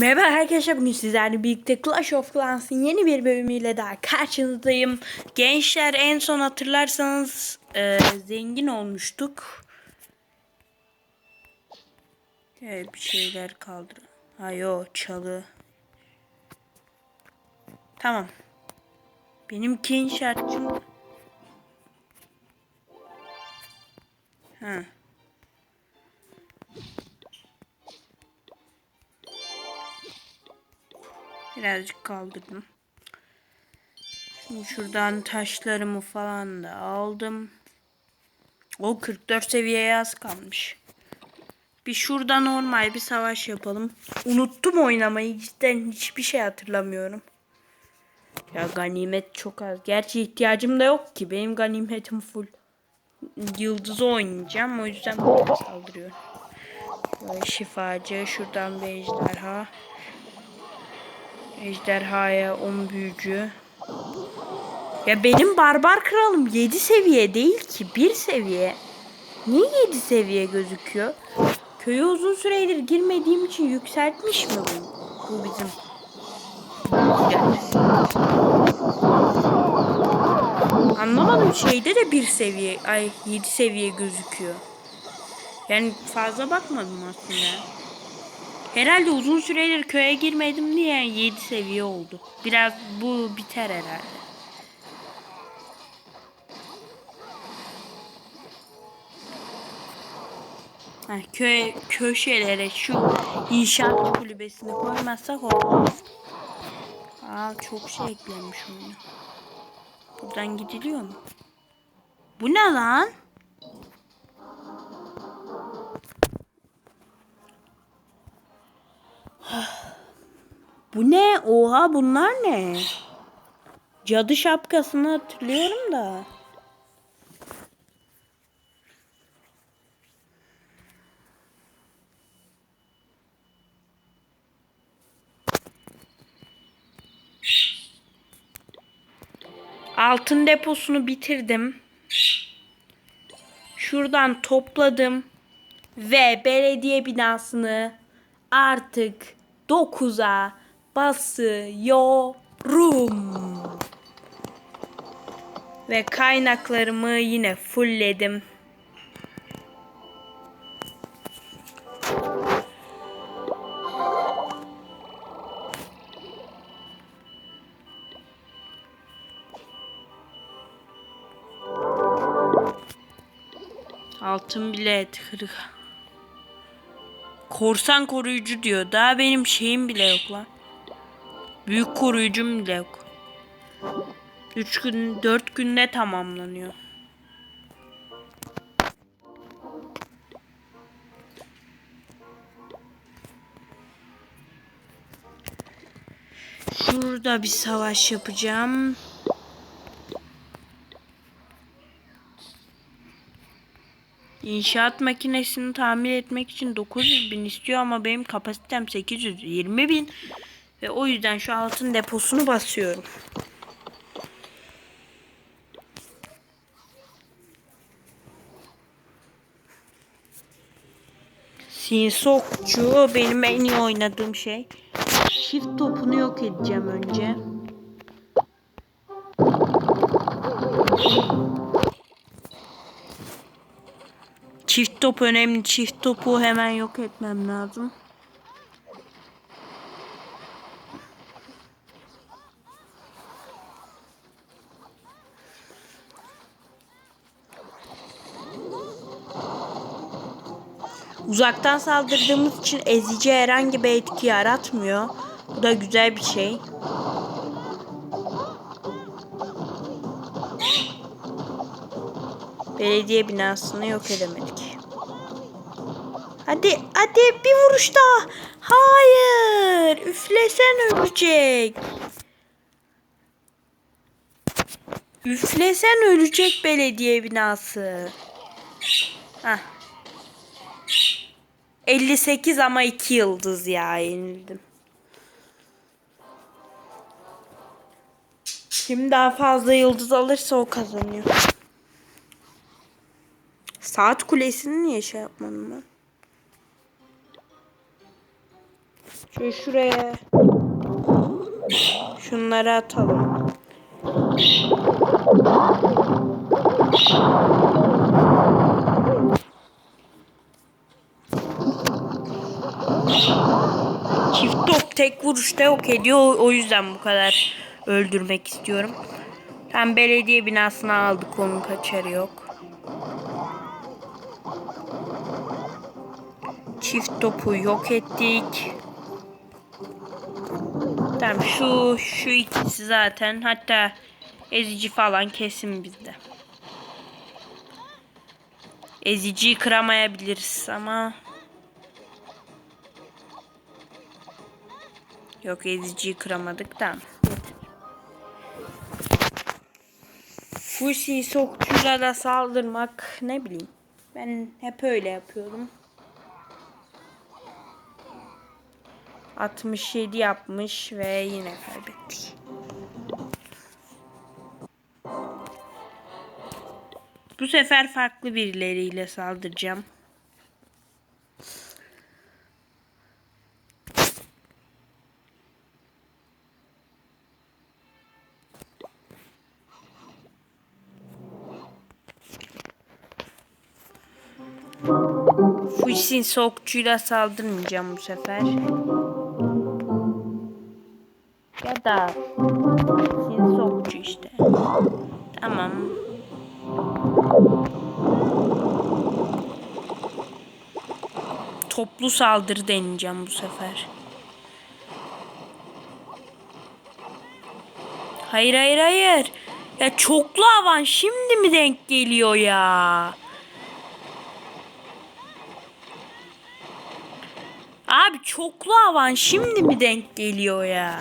Merhaba arkadaşlar bugün sizlerle birlikte Clash of Clans'ın yeni bir bölümüyle daha karşınızdayım. Gençler en son hatırlarsanız e, zengin olmuştuk. Evet bir şeyler kaldır. Ha yo çalı. Tamam. Benimki inşaatçım. Ha. Birazcık kaldırdım. Şimdi şuradan taşlarımı falan da aldım. O 44 seviyeye az kalmış. Bir şurada normal bir savaş yapalım. Unuttum oynamayı. Cidden hiçbir şey hatırlamıyorum. Ya ganimet çok az. Gerçi ihtiyacım da yok ki. Benim ganimetim full. Yıldızı oynayacağım. O yüzden böyle saldırıyorum. Böyle şifacı. Şuradan bir ejderha. Ejderhaya 10 büyücü. Ya benim barbar kralım 7 seviye değil ki 1 seviye. Niye 7 seviye gözüküyor? Köye uzun süredir girmediğim için yükseltmiş mi bu? Bu bizim. Anlamadım şeyde de 1 seviye ay 7 seviye gözüküyor. Yani fazla bakmadım aslında. Herhalde uzun süredir köye girmedim diye 7 seviye oldu. Biraz bu biter herhalde. Ha, köy köşelere şu inşaat kulübesini koymazsak olmaz. Aa çok şey eklenmiş oyuna. Buradan gidiliyor mu? Bu ne lan? Bu ne? Oha bunlar ne? Cadı şapkasını hatırlıyorum da. Altın deposunu bitirdim. Şuradan topladım ve belediye binasını artık 9'a basıyorum. Ve kaynaklarımı yine fullledim. Altın bilet. Korsan koruyucu diyor. Daha benim şeyim bile yok lan. Büyük koruyucum bile yok. 3 gün 4 günde tamamlanıyor. Şurada bir savaş yapacağım. İnşaat makinesini tamir etmek için 900 bin istiyor ama benim kapasitem 820 bin. Ve o yüzden şu altın deposunu basıyorum. Sinsokçu benim en iyi oynadığım şey. Çift topunu yok edeceğim önce. Çift top önemli. Çift topu hemen yok etmem lazım. Uzaktan saldırdığımız için ezici herhangi bir etki yaratmıyor. Bu da güzel bir şey. Belediye binasını yok edemedik. Hadi hadi bir vuruş daha. Hayır. Üflesen ölecek. Üflesen ölecek belediye binası. Hah. 58 ama 2 yıldız ya yenildim. Kim daha fazla yıldız alırsa o kazanıyor. Saat kulesini niye şey yapmadım ben? Şöyle şuraya şunları atalım. Çift top tek vuruşta yok ediyor. O- yüzden bu kadar öldürmek istiyorum. Tam belediye binasına aldık onun kaçarı yok. Çift topu yok ettik. Tamam şu şu ikisi zaten hatta ezici falan kesin bizde. Eziciyi kıramayabiliriz ama Yok eziciyi kıramadık tamam. Fusi sokçuyla da saldırmak ne bileyim. Ben hep öyle yapıyordum. 67 yapmış ve yine kaybettik. Bu sefer farklı birileriyle saldıracağım. Fusin soğukçuyla saldırmayacağım bu sefer. Ya da Fusin soğukçu işte. Tamam. Toplu saldırı deneyeceğim bu sefer. Hayır hayır hayır. Ya çoklu avan şimdi mi denk geliyor ya? Abi çoklu avan şimdi mi denk geliyor ya?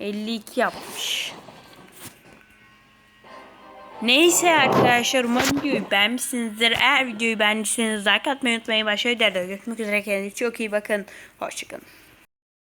Elli iki yapmış. Neyse arkadaşlar umarım videoyu beğenmişsinizdir. Eğer videoyu beğendiyseniz like atmayı unutmayın. Başka videoda görüşmek üzere. Kendinize çok iyi bakın. Hoşçakalın.